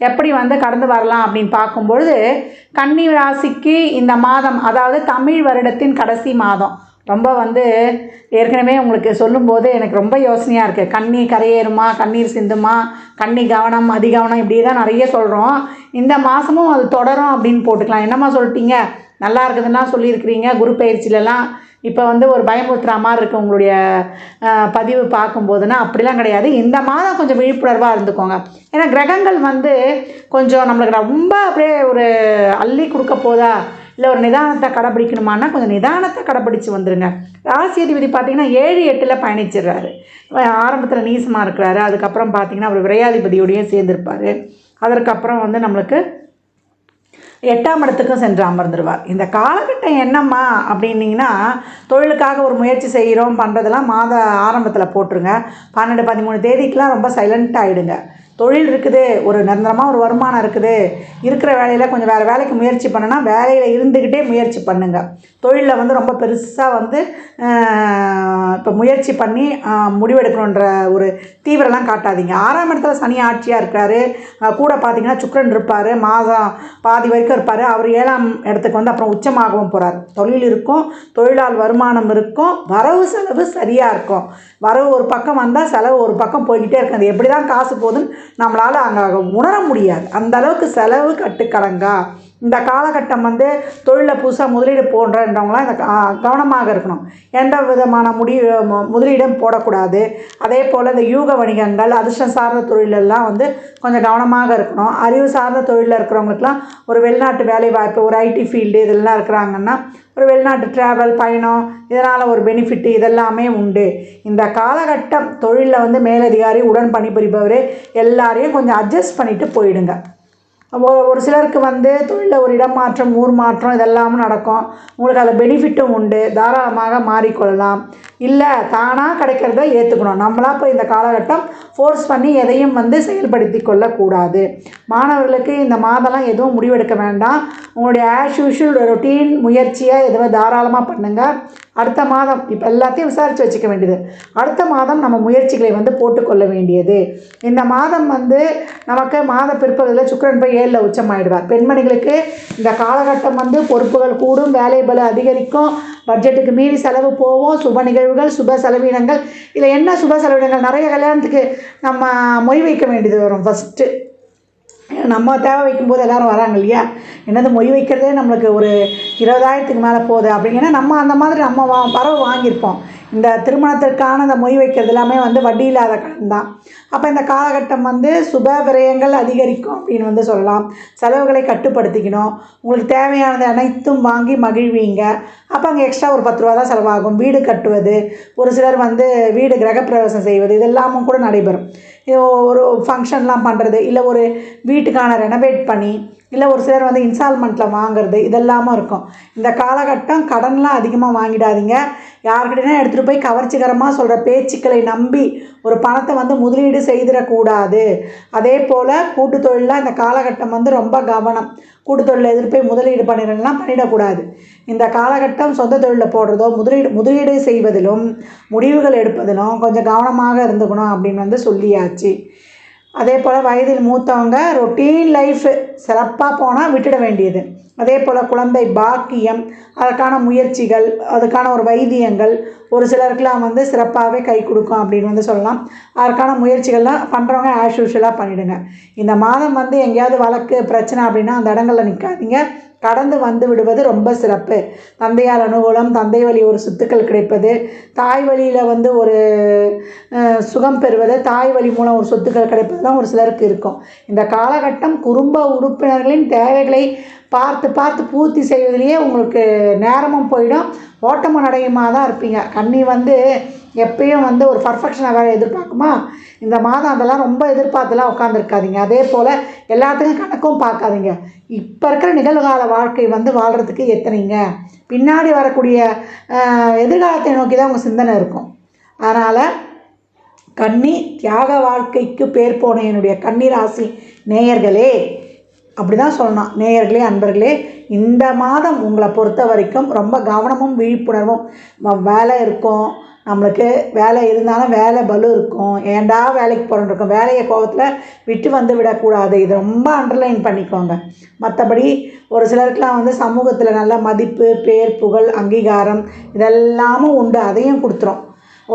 எப்படி வந்து கடந்து வரலாம் அப்படின்னு பார்க்கும்பொழுது கன்னி ராசிக்கு இந்த மாதம் அதாவது தமிழ் வருடத்தின் கடைசி மாதம் ரொம்ப வந்து ஏற்கனவே உங்களுக்கு சொல்லும்போது எனக்கு ரொம்ப யோசனையாக இருக்குது கண்ணி கரையேறுமா கண்ணீர் சிந்துமா கண்ணி கவனம் அதிகவனம் இப்படி தான் நிறைய சொல்கிறோம் இந்த மாதமும் அது தொடரும் அப்படின்னு போட்டுக்கலாம். என்னம்மா சொல்லிட்டீங்க? நல்லா இருக்குதுன்னா சொல்லியிருக்கிறீங்க. குரு பயிற்சியிலலாம் இப்போ வந்து ஒரு பயமுறுத்துகிற மாதிரி இருக்குது உங்களுடைய பதிவு பார்க்கும்போதுன்னா. அப்படிலாம் கிடையாது. இந்த மாதம் கொஞ்சம் விழிப்புணர்வாக இருந்துக்கோங்க. ஏன்னா கிரகங்கள் வந்து கொஞ்சம் நம்மளுக்கு ரொம்ப அப்படியே ஒரு அள்ளி கொடுக்க போதா? இல்லை ஒரு நிதானத்தை கடைப்பிடிக்கணுமான்னா கொஞ்சம் நிதானத்தை கடைப்பிடிச்சு வந்துடுங்க ராசி அதிபதி பார்த்தீங்கன்னா ஏழு எட்டில் பயணிச்சிடுறாரு. ஆரம்பத்தில் நீசமாக இருக்கிறாரு. அதுக்கப்புறம் பார்த்தீங்கன்னா அவர் விரையாதிபதியோடையும் சேர்ந்துருப்பார். அதற்கப்புறம் வந்து நம்மளுக்கு எட்டாம் இடத்துக்கும் சென்று அமர்ந்துருவார். இந்த காலகட்டம் என்னம்மா அப்படின்னீங்கன்னா தொழிலுக்காக ஒரு முயற்சி செய்கிறோம் பண்ணுறதெல்லாம் மாத ஆரம்பத்தில் போட்டுருங்க. பன்னெண்டு பதிமூணு தேதிக்கெலாம் ரொம்ப சைலண்ட் ஆகிடுங்க தொழில் இருக்குது ஒரு நிரந்தரமாக ஒரு வருமானம் இருக்குது இருக்கிற வேலையில் கொஞ்சம் வேறு வேலைக்கு முயற்சி பண்ணுன்னா வேலையில் இருந்துக்கிட்டே முயற்சி பண்ணுங்கள் தொழிலில் வந்து ரொம்ப பெருசாக வந்து இப்போ முயற்சி பண்ணி முடிவெடுக்கணுன்ற ஒரு தீவிரம்லாம் காட்டாதீங்க. ஆறாம் இடத்துல சனி ஆட்சியாக இருக்கார். கூட பார்த்தீங்கன்னா சுக்ரன் இருப்பார். மாதம் பாதி வரைக்கும் இருப்பார். அவர் ஏழாம் இடத்துக்கு வந்து அப்புறம் உச்சமாகவும் போகிறார் தொழில் இருக்கும் தொழிலால் வருமானம் இருக்கும் வரவு செலவு சரியாக இருக்கும். வரவு ஒரு பக்கம் வந்தால் செலவு ஒரு பக்கம் போய்கிட்டே இருக்கும் அது எப்படி தான் காசு போகுதுன்னு நம்மளால் அங்கே உணர முடியாது. அந்த அளவுக்கு செலவு கட்டுக்கடங்கா? இந்த காலகட்டம் வந்து தொழிலில் புதுசாக முதலீடு போடுறன்றவங்களாம் இந்த கா- கவனமாக இருக்கணும். எந்த விதமான முடிவு முதலீடும் போடக்கூடாது. அதே போல் இந்த யூக வணிகங்கள் அதிர்ஷ்டம் சார்ந்த தொழிலெல்லாம் வந்து கொஞ்சம் கவனமாக இருக்கணும். அறிவு சார்ந்த தொழிலில் இருக்கிறவங்களுக்குலாம் ஒரு வெளிநாட்டு வேலை வாய்ப்பு ஒரு ஐடி ஃபீல்டு இதெல்லாம் இருக்கிறாங்கன்னா ஒரு வெளிநாட்டு ட்ராவல் பயணம் இதனால் ஒரு பெனிஃபிட்டு இதெல்லாமே உண்டு. இந்த காலகட்டம் தொழிலில் வந்து மேலதிகாரி உடன் பணிபுரிபவர் எல்லாரையும் கொஞ்சம் அட்ஜஸ்ட் பண்ணிவிட்டு போயிடுங்க. ஒரு ஒரு சிலருக்கு வந்து தொழிலில் ஒரு இடம் மாற்றம் ஊர் மாற்றம் இதெல்லாமும் நடக்கும். உங்களுக்கு அதில் பெனிஃபிட்டும் உண்டு. தாராளமாக மாறிக்கொள்ளலாம். இல்லை தானாக கிடைக்கிறத ஏற்றுக்கணும் நம்மளாக இப்போ இந்த காலகட்டம் ஃபோர்ஸ் பண்ணி எதையும் வந்து செயல்படுத்தி கொள்ளக்கூடாது. மாணவர்களுக்கு இந்த மாதம்லாம் எதுவும் முடிவெடுக்க வேண்டாம். உங்களுடைய ஆஸ் யூஷுவல் ரொட்டீன் முயற்சியை எதுவும் தாராளமாக பண்ணுங்கள் அடுத்த மாதம் இப்போ எல்லாத்தையும் விசாரித்து வச்சுக்க வேண்டியது. அடுத்த மாதம் நம்ம முயற்சிகளை வந்து போட்டுக்கொள்ள வேண்டியது. இந்த மாதம் வந்து நமக்கு மாத பிற்பகுதியில் சுக்கிரன் போய் ஏழில் உச்சமாயிடுவார். பெண்மணிகளுக்கு இந்த காலகட்டம் வந்து பொறுப்புகள் கூடும் வேலை பல அதிகரிக்கும் பட்ஜெட்டுக்கு மீறி செலவு போவோம் சுப நிகழ்வுகள் சுப செலவினங்கள். இதில் என்ன சுப செலவினங்கள்? நிறைய கல்யாணத்துக்கு நம்ம மொய் வைக்க வேண்டியது வரும் ஃபஸ்ட்டு நம்ம தேவை வைக்கும்போது எல்லோரும் வராங்க இல்லையா? என்னது மொய் வைக்கிறதே நம்மளுக்கு ஒரு இருபதாயிரத்துக்கு மேலே போகுது அப்படிங்கன்னா நம்ம அந்த மாதிரி நம்ம வா வரவு வாங்கியிருப்போம். இந்த திருமணத்திற்கான அந்த மொய் வைக்கிறது எல்லாமே வந்து வட்டி இல்லாத கடன் தான். அப்போ இந்த காலகட்டம் வந்து சுப விரயங்கள் அதிகரிக்கும் அப்படின்னு வந்து சொல்லலாம். செலவுகளை கட்டுப்படுத்திக்கணும். உங்களுக்கு தேவையானது அனைத்தும் வாங்கி மகிழ்வீங்க. அப்போ அங்கே எக்ஸ்ட்ரா ஒரு பத்து ரூபா தான் செலவாகும். வீடு கட்டுவது ஒரு சிலர் வந்து வீடு கிரகப்பிரவேசம் செய்வது இதெல்லாமும் கூட நடைபெறும். ஒரு ஃபங்க்ஷன்லாம் பண்ணுறது இல்லை ஒரு வீட்டுக்கான ரெனோவேட் பண்ணி இல்லை ஒரு சிலர் வந்து இன்ஸ்டால்மெண்ட்டில் வாங்குறது இதெல்லாமும் இருக்கும். இந்த காலகட்டம் கடன்லாம் அதிகமாக வாங்கிடாதீங்க. யார்கிட்டனா எடுத்துகிட்டு போய் கவர்ச்சிகரமாக சொல்கிற பேச்சுக்களை நம்பி ஒரு பணத்தை வந்து முதலீடு செய்திடக்கூடாது. அதே போல் கூட்டு தொழிலில் இந்த காலகட்டம் வந்து ரொம்ப கவனம். கூட்டுத்தொழில் எதிர்ப்பை முதலீடு பண்ணிடலாம் பண்ணிடக்கூடாது. இந்த காலகட்டம் சொந்த தொழிலில் போடுறதோ முதலீடு முதலீடு செய்வதிலும் முடிவுகள் எடுப்பதிலும் கொஞ்சம் கவனமாக இருந்துக்கணும் அப்படின்னு வந்து சொல்லியாச்சு. அதே போல் வயதில் மூத்தவங்க ரொட்டீன் லைஃப் சிறப்பாக போனால் விட்டுட வேண்டியது. அதே போல் குழந்தை பாக்கியம் அதற்கான முயற்சிகள் அதுக்கான ஒரு வைத்தியங்கள் ஒரு சிலருக்குலாம் வந்து சிறப்பாகவே கை கொடுக்கும் அப்படின்னு வந்து சொல்லலாம். அதற்கான முயற்சிகள்லாம் பண்ணுறவங்க ஆஸ் யூஷுவலாக பண்ணிவிடுங்க இந்த மாதம் வந்து எங்கேயாவது வழக்கு பிரச்சனை அப்படின்னா அந்த இடங்களில் நிற்காதீங்க கடந்து வந்து விடுவது ரொம்ப சிறப்பு. தந்தையார் அனுகூலம் தந்தை வழி ஒரு சொத்துக்கள் கிடைப்பது தாய் வழியில் வந்து ஒரு சுகம் பெறுவது தாய் வழி மூலம் ஒரு சொத்துக்கள் கிடைப்பதுலாம் ஒரு சிலருக்கு இருக்கும். இந்த காலகட்டம் குடும்ப உறுப்பினர்களின் தேவைகளை பார்த்து பார்த்து பூர்த்தி செய்வதிலேயே உங்களுக்கு நேரமும் போயிடும். ஓட்டமும் நடையுமா தான் இருப்பீங்க. கண்ணி வந்து எப்பயும் வந்து ஒரு பர்ஃபெக்ஷனை வேறு எதிர்பார்க்குமா? இந்த மாதம் அதெல்லாம் ரொம்ப எதிர்பார்த்துலாம் உட்காந்துருக்காதீங்க அதே போல் எல்லாத்துக்கும் கணக்கும் பார்க்காதீங்க. இப்போ இருக்கிற நிகழ்கால வாழ்க்கை வந்து வாழ்கிறதுக்கு எத்தனைங்க? பின்னாடி வரக்கூடிய எதிர்காலத்தை நோக்கி தான் உங்கள் சிந்தனை இருக்கும். அதனால் கன்னி தியாக வாழ்க்கைக்கு பேர் போன என்னுடைய கன்னி ராசி நேயர்களே அப்படி தான் சொல்லணும். நேயர்களே அன்பர்களே இந்த மாதம் உங்களை பொறுத்த வரைக்கும் ரொம்ப கவனமும் விழிப்புணர்வும் வேலை இருக்கும். நம்மளுக்கு வேலை இருந்தாலும் வேலை பலு இருக்கும். ஏன்டா வேலைக்கு போகிறோன்னு இருக்கும். வேலையை கோபத்தில் விட்டு வந்து விடக்கூடாது. இது ரொம்ப அண்டர்லைன் பண்ணிக்கோங்க. மற்றபடி ஒரு சிலருக்குலாம் வந்து சமூகத்தில் நல்ல மதிப்பு பேர் புகழ் அங்கீகாரம் இதெல்லாமும் உண்டு. அதையும் கொடுத்துரும்.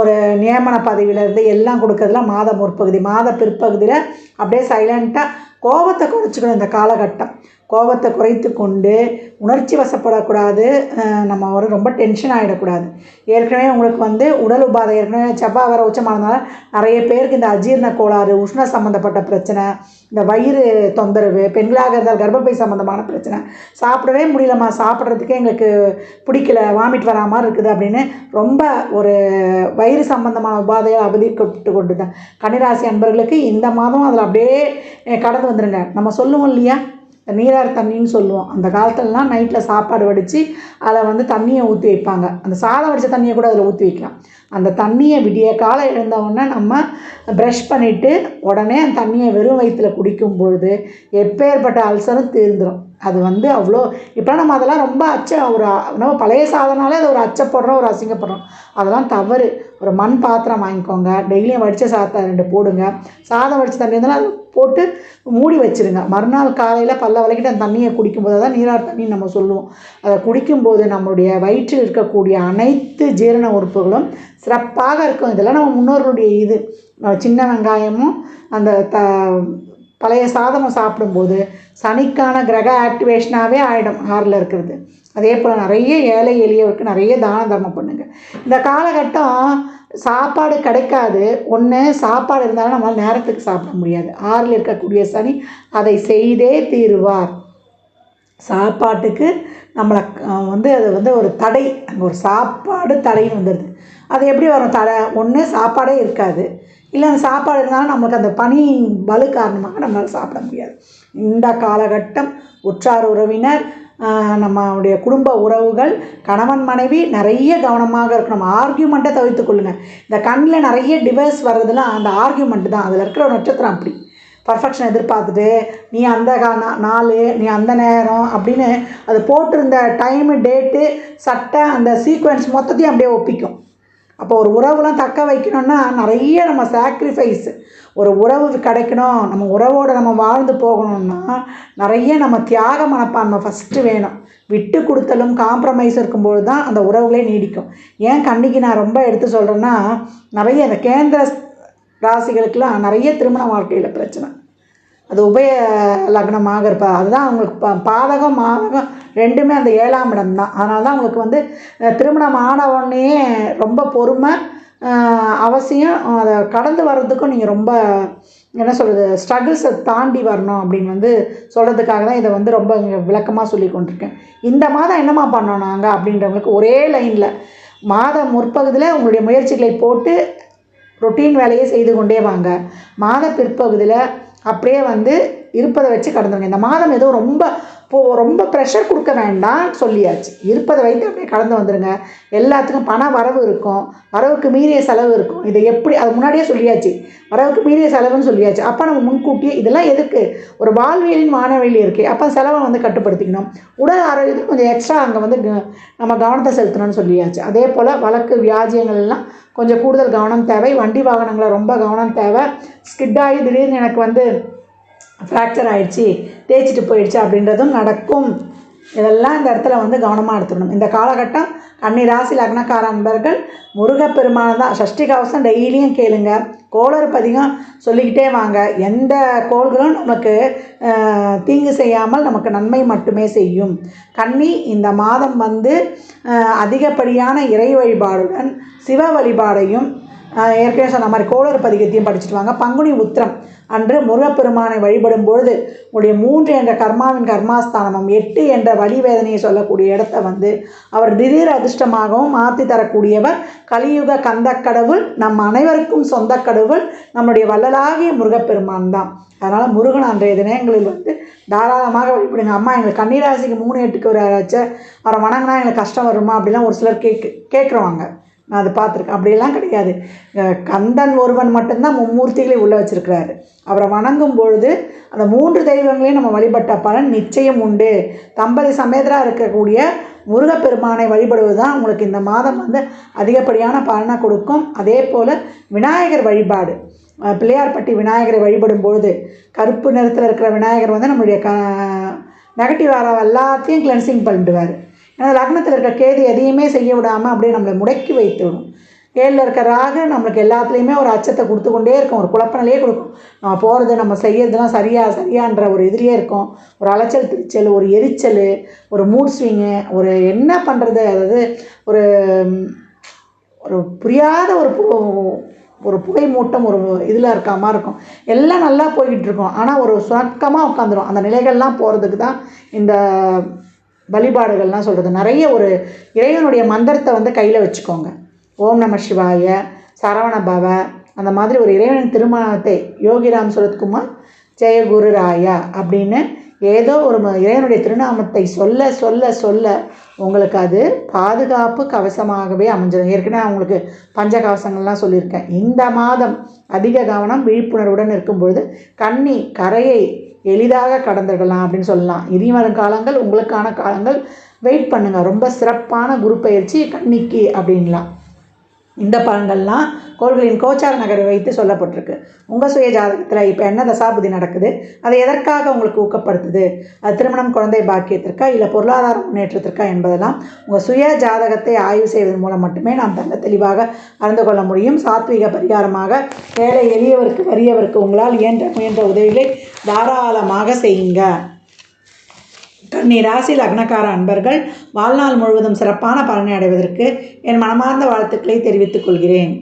ஒரு நியமன பதவியிலேருந்து எல்லாம் கொடுக்கறதுல மாத முற்பகுதி மாத பிற்பகுதியில் அப்படியே சைலண்ட்டாக கோபத்தை குறைச்சிக்கணும் இந்த காலகட்டம். கோபத்தை குறைத்து கொண்டு உணர்ச்சி வசப்படக்கூடாது நம்ம ஒரு ரொம்ப டென்ஷன் ஆகிடக்கூடாது ஏற்கனவே உங்களுக்கு வந்து உடல் உபாதை ஏற்கனவே செவ்வாய் வர உச்சமானதுனால நிறைய பேருக்கு இந்த அஜீரண கோளாறு உஷ்ண சம்மந்தப்பட்ட பிரச்சனை இந்த வயிறு தொந்தரவு பெண்களாக இருந்தால் கர்ப்பப்பை சம்மந்தமான பிரச்சனை சாப்பிடவே முடியலம்மா சாப்பிட்றதுக்கே எங்களுக்கு பிடிக்கல வாமிட் வரா மாதிரி இருக்குது அப்படின்னு ரொம்ப ஒரு வயிறு சம்பந்தமான உபாதையை அவதிக்கப்பட்டு கொண்டு தான் கன்னிராசி அன்பர்களுக்கு இந்த மாதம் அதில் அப்படியே கடந்து வந்துடுங்க நம்ம சொல்லுவோம் இல்லையா? நீரார் தண்ணின்னு சொல்லுவோம். அந்த காலத்துலலாம் நைட்டில் சாப்பாடு வடித்து அதில் வந்து தண்ணியை ஊற்றி வைப்பாங்க. அந்த சாதம் வடித்த தண்ணியை கூட அதில் ஊற்றி வைக்கலாம். அந்த தண்ணியை விடிய காலம் எழுந்தவுடனே நம்ம ப்ரஷ் பண்ணிவிட்டு உடனே அந்த தண்ணியை வெறும் வயிற்றுல குடிக்கும் பொழுது எப்பேற்பட்ட அல்சரும் தீர்ந்துடும் அது வந்து அவ்வளோ இப்போ நம்ம அதெல்லாம் ரொம்ப அச்ச ஒரு நம்ம பழைய சாதனாலே அது ஒரு அச்சப்படுறோம் ஒரு அசிங்கப்படுறோம். அதெல்லாம் தவறு. ஒரு மண் பாத்திரம் வாங்கிக்கோங்க. டெய்லியும் வடித்த சாதத்தை ரெண்டு போடுங்க. சாதம் வடித்த தண்ணி இருந்தாலும் அது போட்டு மூடி வச்சுருங்க. மறுநாள் காலையில் பல்ல விளக்கிட்டு அந்த தண்ணியை குடிக்கும்போது தான் நீரார் தண்ணி நம்ம சொல்லுவோம். அதை குடிக்கும்போது நம்மளுடைய வயிற்றில் இருக்கக்கூடிய அனைத்து ஜீரண உறுப்புகளும் சிறப்பாக இருக்கும். இதெல்லாம் நம்ம முன்னோர்களுடைய இது. சின்ன வெங்காயமும் அந்த த பழைய சாதமும் சாப்பிடும்போது சனிக்கான கிரக ஆக்டிவேஷனாகவே ஆகிடும் ஆறில் இருக்கிறது. அதே போல் நிறைய ஏழை எளியவருக்கு நிறைய தான தர்மம் பண்ணுங்க. இந்த காலகட்டம் சாப்பாடு கிடைக்காது. ஒன்று சாப்பாடு இருந்தாலும் நம்மளால் நேரத்துக்கு சாப்பிட முடியாது. ஆறில் இருக்கக்கூடிய சனி அதை செய்தே தீருவார். சாப்பாட்டுக்கு நம்மளை வந்து அது வந்து ஒரு தடை. அங்கே ஒரு சாப்பாடு தடைன்னு வந்துடுது அது எப்படி வரும்? தடை ஒன்று சாப்பாடே இருக்காது. இல்லை அந்த சாப்பாடு இருந்தாலும் நம்மளுக்கு அந்த பனி பலு காரணமாக நம்மளால் சாப்பிட முடியாது. இந்த காலகட்டம் உற்றார் உறவினர் நம்மளுடைய குடும்ப உறவுகள் கணவன் மனைவி நிறைய கவனமாக இருக்கணும். ஆர்கியூமெண்ட்டை தவிர்த்து கொள்ளுங்கள் இந்த கண்ணில் நிறைய டிவைஸ் வர்றதுலாம் அந்த ஆர்கியூமெண்ட் தான். அதில் இருக்கிற ஒரு நட்சத்திரம் அப்படி. பர்ஃபெக்ஷன் எதிர்பார்த்துட்டு நீ அந்த கா- நாள் நீ அந்த நேரம் அப்படின்னு அது போட்டிருந்த டைமு டேட்டு சட்டை அந்த சீக்வன்ஸ் மொத்தத்தையும் அப்படியே ஒப்பிக்கும். அப்போ ஒரு உறவுலாம் தக்க வைக்கணும்னா நிறைய நம்ம சாக்ரிஃபைஸ் ஒரு உறவு கிடைக்கணும் நம்ம உறவோடு நம்ம வாழ்ந்து போகணும்னா நிறைய நம்ம தியாக மனப்பான்மை ஃபஸ்ட்டு வேணும். விட்டு கொடுத்தலும் காம்ப்ரமைஸ் இருக்கும்போது தான் அந்த உறவுகளே நீடிக்கும். ஏன் கண்ணிக்கு நான் ரொம்ப எடுத்து சொல்கிறேன்னா நிறைய இந்த கேந்திர ராசிகளுக்கெல்லாம் நிறைய திருமண வாழ்க்கையில் பிரச்சனை. அது உபய லக்னமாக இருப்பா அதுதான் அவங்களுக்கு பா பாதகம் மாதகம் ரெண்டுமே அந்த ஏழாம் இடம் தான் அதனால தான் அவங்களுக்கு வந்து திருமணம் ஆனவுடனே ரொம்ப பொறுமை அவசியம். அதை கடந்து வர்றதுக்கும் நீங்கள் ரொம்ப என்ன சொல்கிறது ஸ்ட்ரகிள்ஸை தாண்டி வரணும் அப்படின்னு வந்து சொல்கிறதுக்காக தான் இதை வந்து ரொம்ப விளக்கமாக சொல்லி கொண்டிருக்கேன். இந்த மாதம் என்னம்மா பண்ணோம் நாங்கள் அப்படின்றவங்களுக்கு ஒரே லைனில் மாத முற்பகுதியில் உங்களுடைய முயற்சிகளை போட்டு ரொட்டீன் வேலையை செய்து கொண்டே வாங்க. மாத பிற்பகுதியில் அப்படியே வந்து இருப்பதை வச்சு கடந்துருங்க இந்த மாதம் ஏதோ ரொம்ப இப்போது ரொம்ப ப்ரெஷர் கொடுக்க வேண்டாம் சொல்லியாச்சு. இருப்பதை வைத்து அப்படியே கடந்து வந்துடுங்க எல்லாத்துக்கும் பண வரவு இருக்கும். வரவுக்கு மீறிய செலவு இருக்கும். இதை எப்படி அது முன்னாடியே சொல்லியாச்சு. வரவுக்கு மீறிய செலவுன்னு சொல்லியாச்சு. அப்போ நம்ம முன்கூட்டியே இதெல்லாம் எதுக்கு? ஒரு வாழ்வியலின் வானவெளி இருக்குது அப்போ செலவை வந்து கட்டுப்படுத்திக்கணும். உடல் ஆரோக்கியத்துக்கு கொஞ்சம் எக்ஸ்ட்ரா அங்கே வந்து க- நம்ம கவனத்தை செலுத்தணும்னு சொல்லியாச்சு. அதே போல் வழக்கு வியாஜியங்கள்லாம் கொஞ்சம் கூடுதல் கவனம் தேவை. வண்டி வாகனங்களை ரொம்ப கவனம் தேவை. ஸ்கிட் ஆகி திடீர்னு எனக்கு வந்து ஃப்ராக்சர் ஆகிடுச்சி தேய்ச்சிட்டு போயிடுச்சு அப்படின்றதும் நடக்கும். இதெல்லாம் இந்த இடத்துல வந்து கவனமாக எடுத்துக்கணும். இந்த காலகட்டம் கன்னி ராசி லக்னக்கார அன்பர்கள் முருகப்பெருமானை தான். சஷ்டி கவசம் டெய்லியும் கேளுங்க. கோளறு பதிகம் சொல்லிக்கிட்டே வாங்க. எந்த கோள்களும் நமக்கு தீங்கு செய்யாமல் நமக்கு நன்மை மட்டுமே செய்யும். கன்னி இந்த மாதம் வந்து அதிகப்படியான இறை வழிபாடுடன் சிவ வழிபாடையும் ஏற்கனவே சொன்ன மாதிரி கோளர் பதிகத்தையும் படிச்சுட்டு வாங்க. பங்குனி உத்திரம் அன்று முருகப்பெருமானை வழிபடும் பொழுது உங்களுடைய மூன்று என்ற கர்மாவின் கர்மாஸ்தானமும் எட்டு என்ற வழி வேதனையை சொல்லக்கூடிய இடத்த வந்து அவர் திடீர் அதிர்ஷ்டமாகவும் மாற்றி தரக்கூடியவர். கலியுக கந்த கடவுள் நம் அனைவருக்கும் சொந்த கடவுள் நம்முடைய வள்ளலாகிய முருகப்பெருமான் தான். அதனால் முருகன் அன்றைய தினங்களில் வந்து தாராளமாக வழிபடுங்க. அம்மா எங்களுக்கு கன்னிராசிக்கு மூணு எட்டுக்கு ஒரு யாராச்சும் அவரை வணங்கினா எங்களுக்கு கஷ்டம் வருமா அப்படிலாம் ஒரு சிலர் கேட்கு கேட்குறவாங்க. நான் அதை பார்த்துருக்கேன். அப்படியெல்லாம் கிடையாது. கந்தன் ஒருவன் மட்டும்தான் மும்மூர்த்திகளை உள்ளே வச்சிருக்கிறாரு. அவரை வணங்கும் பொழுது அந்த மூன்று தெய்வங்களையும் நம்ம வழிபட்ட பலன் நிச்சயம் உண்டு. தம்பதி சமேதராக இருக்கக்கூடிய முருகப்பெருமானை வழிபடுவது தான் உங்களுக்கு இந்த மாதம் வந்து அதிகப்படியான பலனை கொடுக்கும். அதே போல் விநாயகர் வழிபாடு. பிள்ளையார்பட்டி விநாயகரை வழிபடும் பொழுது கருப்பு நிறத்தில் இருக்கிற விநாயகர் வந்து நம்மளுடைய க நெகட்டிவ் எல்லாத்தையும் கிளென்சிங் பண்ணிடுவார். ஏன்னா லக்னத்தில் இருக்க கேது எதையுமே செய்ய விடாமல் அப்படியே நம்மளை முடக்கி வைத்து விடும் ஏழில் இருக்க ராகு நம்மளுக்கு எல்லாத்துலேயுமே ஒரு அச்சத்தை கொடுத்து கொண்டே இருக்கும் ஒரு குழப்பநிலையே கொடுக்கும். நம்ம போகிறது நம்ம செய்யறதுலாம் சரியா சரியான்ற ஒரு இதுலேயே இருக்கும். ஒரு அலைச்சல் திருச்சல் ஒரு எரிச்சல் ஒரு மூட் ஸ்விங்கு ஒரு என்ன பண்ணுறது அதாவது ஒரு ஒரு புரியாத ஒரு பு- ஒரு புகை மூட்டம் ஒரு இதில் இருக்க மாதிரி இருக்கும். எல்லாம் நல்லா போய்கிட்டு இருக்கும். ஆனால் ஒரு சுணக்கமாக உட்காந்துரும் அந்த நிலைகள்லாம் போகிறதுக்கு தான் இந்த வழிபாடுகள்லாம் சொல்கிறது நிறைய ஒரு இறைவனுடைய மந்திரத்தை வந்து கையில் வச்சுக்கோங்க. ஓம் நம சிவாய சரவண பவ அந்த மாதிரி ஒரு இறைவனின் திருமணத்தை யோகிராம் சுரத்குமார் ஜெயகுரு ராயா அப்படின்னு ஏதோ ஒரு ம- இறைவனுடைய திருநாமத்தை சொல்ல சொல்ல சொல்ல உங்களுக்கு அது பாதுகாப்பு கவசமாகவே அமைஞ்சிடும். ஏற்கனவே நான் உங்களுக்கு பஞ்ச கவசங்கள்லாம் சொல்லியிருக்கேன். இந்த மாதம் அதிக கவனம் விழிப்புணர்வுடன் இருக்கும்பொழுது கன்னி கரையை எளிதாக கடந்துடலாம் அப்படின்னு சொல்லலாம். இனி வரும் காலங்கள் உங்களுக்கான காலங்கள் வெயிட் பண்ணுங்கள் ரொம்ப சிறப்பான குரு பயிற்சி கன்னிக்கு அப்படின்லாம். இந்த பலன்கள்லாம் கோள்களின் கோச்சார நகரை வைத்து சொல்லப்பட்டிருக்கு. உங்கள் சுய ஜாதகத்தில் இப்போ என்ன தசாபுதி நடக்குது? அதை எதற்காக உங்களுக்கு ஊக்கப்படுத்துது? அது திருமணம் குழந்தை பாக்கியத்திற்கா இல்லை பொருளாதார முன்னேற்றத்திற்கா என்பதெல்லாம் உங்கள் சுய ஜாதகத்தை ஆய்வு செய்வதன் மூலம் மட்டுமே நாம் தங்க தெளிவாக அறிந்து கொள்ள முடியும். சாத்வீக பரிகாரமாக ஏழை எளியவருக்கு வறியவருக்கு உங்களால் இயன்ற முயன்ற உதவிகளை தாராளமாக செய்யுங்க. கன்னி ராசி லக்னக்கார அன்பர்கள் வாழ்நாள் முழுவதும் சிறப்பான பலனை அடைவதற்கு என் மனமார்ந்த வாழ்த்துக்களை தெரிவித்துக் கொள்கிறேன்.